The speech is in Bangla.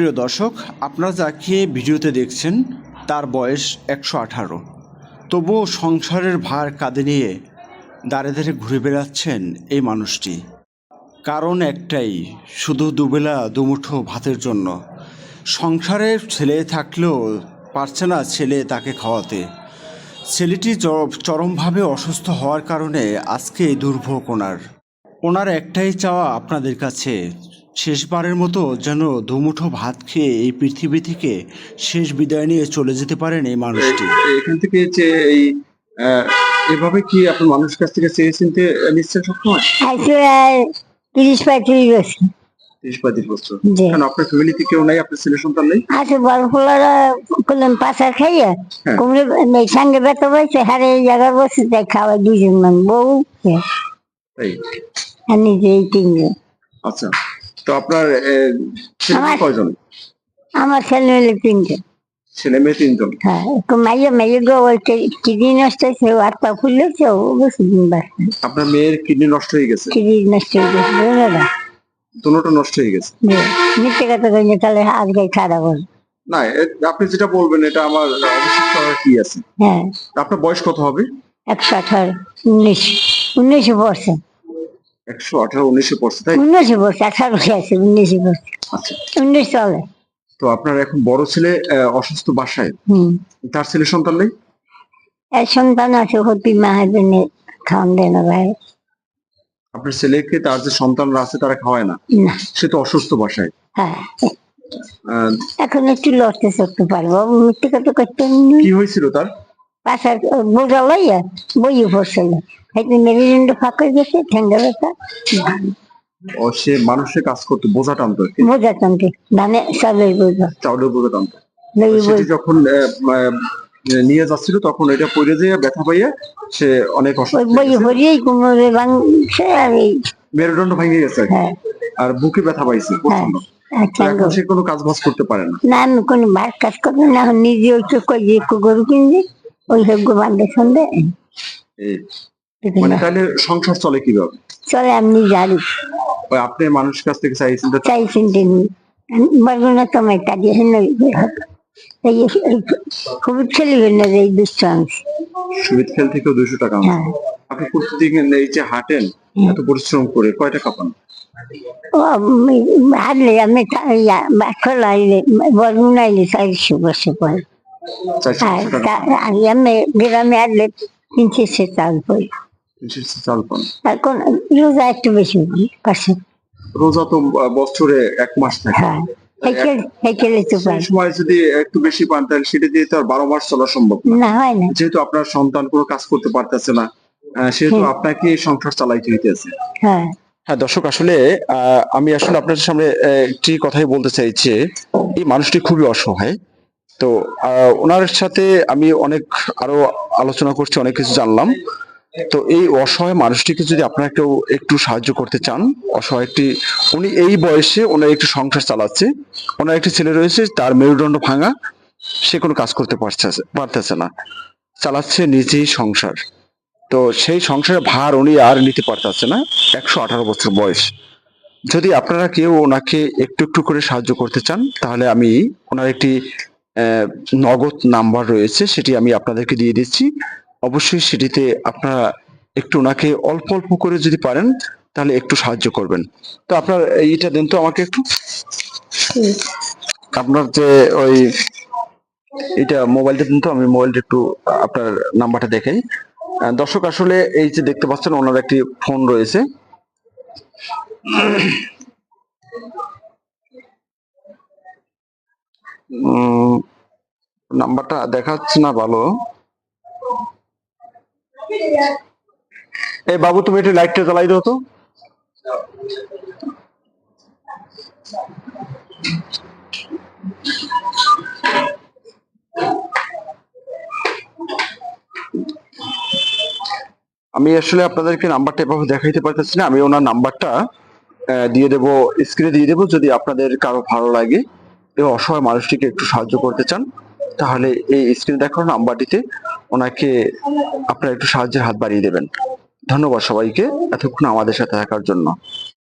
প্রিয় দর্শক, আপনারা যাকে ভিডিওতে দেখছেন, তার বয়স একশো আঠারো। তবুও সংসারের ভার কাঁধে নিয়ে দাঁড়ে দাঁড়ে ঘুরে বেড়াচ্ছেন এই মানুষটি। কারণ একটাই, শুধু দুবেলা দুমুঠো ভাতের জন্য। সংসারে ছেলে থাকলেও পারছে না ছেলে তাকে খাওয়াতে। ছেলেটি চরমভাবে অসুস্থ হওয়ার কারণে আজকে দুর্ভোগ ওনার। ওনার একটাই চাওয়া আপনাদের কাছে শেষবারের মতো যেন দুমুঠো ভাত খেয়ে এই পৃথিবী থেকে শেষ বিদায় নিয়ে চলে যেতে পারেন এই মানুষটি। এখান থেকে যে এই আহ, এভাবে কি আপনি মানুষ কাছ থেকে চেয়ে চিনতে নিচ্ছেন সবসময় তিরিশ পঁয়ত্রিশ বছর। তিরিশ পঁয়ত্রিশ বছর। কেন আপনার ফ্যামিলিতে কেউ নাই আপনার ছেলে সন্তান নেই? আছে বড় ফুলারা করলাম পাশা খাইয়া হ্যাঁ। কুমড়ে সঙ্গে বেতা পাইছে হারে এই জায়গায় বসে তাই খাওয়াই দুজন মান বউ আর নিজে এই তিনজন। আচ্ছা। তো আপনার ছেলে কয়জন? আমার ছেলে মেলে তিনজন। ছেলে মেয়ে তিনজন? হ্যাঁ মাইয়া মাইয়া গো ওই কিডনি নষ্ট হয়েছে আর পা ও বেশি দিন বাঁচবে আপনার মেয়ের কিডনি নষ্ট হয়ে গেছে? কিডনি নষ্ট হয়ে গেছে না? দুটোটা নষ্ট হয়ে গেছে? মিথ্যে কথা কইলে তাহলে আজকে খারাপ হবে। না আপনি যেটা বলবেন এটা আমার অবশ্যই করার কি আছে? হ্যাঁ। আপনার বয়স কত হবে? একশো আঠারো উনিশ উনিশে পড়ছে একশো আঠারো উনিশে পড়ছে তাই? উনিশে পড়ছে আঠারো আছে উনিশে পড়ছে। আচ্ছা। উনিশ চলে। তো আপনার এখন বড় ছেলে অসুস্থ বাসায়? তার ছেলে সন্তান নেই? সন্তান আছে হতি মা হাজবেন্ডে খাওয়ান দেয় না ভাই। আপনার ছেলেকে তার যে সন্তানরা আছে তারা খাওয়ায় না? সে তো অসুস্থ বাসায়। হ্যাঁ। এখন একটু লড়তে চড়তে পারব মিথ্যে কথা করতে কি হয়েছিল তার? পাশার বোঝা লইয়া বইয়ে পড়ছিল হয়তো মেরুদণ্ড ফাঁকা গেছে ঠেঙ্গা ব্যথা ও সে মানুষের কাজ করতে বোঝা টানতো। বোঝা টানতে ধানে বোঝা। চাউলের বোঝা টানতো। যখন নিয়ে যাচ্ছিল তখন এটা পড়ে যেয়ে ব্যথা পাইয়ে সে অনেক অসুস্থ ভরিয়েই কোমরে ভাঙছে আর মেরুদণ্ড ভেঙে গেছে। আর। হ্যাঁ। আর বুকে ব্যথা পাইছে প্রচণ্ড আর এখন সে কোনো কাজ বাজ করতে পারে না। না আমি কোনো ভাত কাজ করব না নিজে ওই গরু কিনছি ওই সন্ধে এই মানে তাহলে সংসার চলে কীভাবে? চলে আমি জানি ওই আপনি মানুষের কাছ থেকে চাইছেন তো? চাই চিনতে নি। বলব না তোমার কাজে হেন খুব ছেলে না যে এই দুষ্ট আনছি সুবিধ খেল থেকেও দুইশো টাকা হ্যাঁ। আপনি প্রতিদিন এই যে হাঁটেন এত পরিশ্রম করে কয় টাকা পান? ও আমি বাসল আইলে বলব না আইলে চারশো বসে পরে আর আমি গ্রামে আনলে তিনশো সে চাল পড়ি চাল পান আর রোজা একটু বেশি পাশে রোজা তো বছরে এক মাস থাকে। হ্যাঁ সময় যদি একটু বেশি পান তাহলে সেটা দিয়ে তো আর বারো মাস চলা সম্ভব না। না হয় না। যেহেতু আপনার সন্তান কোনো কাজ করতে পারতেছে না আহ, সেহেতু আপনাকে সংসার চালাইতে হইতেছে। হ্যাঁ। হ্যাঁ দর্শক আসলে আহ, আমি আসলে আপনাদের সামনে একটি কথাই বলতে চাইছি। এই মানুষটি খুবই অসহায়। তো ওনার সাথে আমি অনেক আরও আলোচনা করছি, অনেক কিছু জানলাম। তো এই অসহায় মানুষটিকে যদি আপনারা কেউ একটু সাহায্য করতে চান, অসহায় একটি, উনি এই বয়সে ওনার একটু সংসার চালাচ্ছে। ওনার একটি ছেলে রয়েছে, তার মেরুদণ্ড ভাঙা, সে কোনো কাজ করতে পারছে পারতেছে না। চালাচ্ছে নিজেই সংসার। তো সেই সংসারের ভার উনি আর নিতে পারতেছে না, একশো আঠারো বছর বয়স। যদি আপনারা কেউ ওনাকে একটু একটু করে সাহায্য করতে চান, তাহলে আমি ওনার একটি নগদ নাম্বার রয়েছে সেটি আমি আপনাদেরকে দিয়ে দিচ্ছি। অবশ্যই সেটিতে আপনারা একটু ওনাকে অল্প অল্প করে যদি পারেন তাহলে একটু সাহায্য করবেন। তো আপনার এইটা দেন তো আমাকে একটু। আপনার যে ওই এটা মোবাইলটা দিন তো আমি মোবাইলটা একটু আপনার নাম্বারটা দেখাই। দর্শক আসলে এই যে দেখতে পাচ্ছেন ওনার একটি ফোন রয়েছে। উম, নাম্বারটা দেখাচ্ছে না ভালো। এই বাবু, তুমি একটু লাইটটা জ্বালাই দাও তো। আমি আসলে আপনাদেরকে নাম্বারটা এভাবে দেখাইতে পারতেছি না। আমি ওনার নাম্বারটা দিয়ে দেবো স্ক্রিনে দিয়ে দেবো, যদি আপনাদের কারও ভালো লাগে। এই অসহায় মানুষটিকে একটু সাহায্য করতে চান। তাহলে এই স্ক্রিন দেখানো নাম্বারটিতে ওনাকে আপনারা একটু সাহায্যের হাত বাড়িয়ে দেবেন। ধন্যবাদ সবাইকে, এতক্ষণ আমাদের সাথে থাকার জন্য।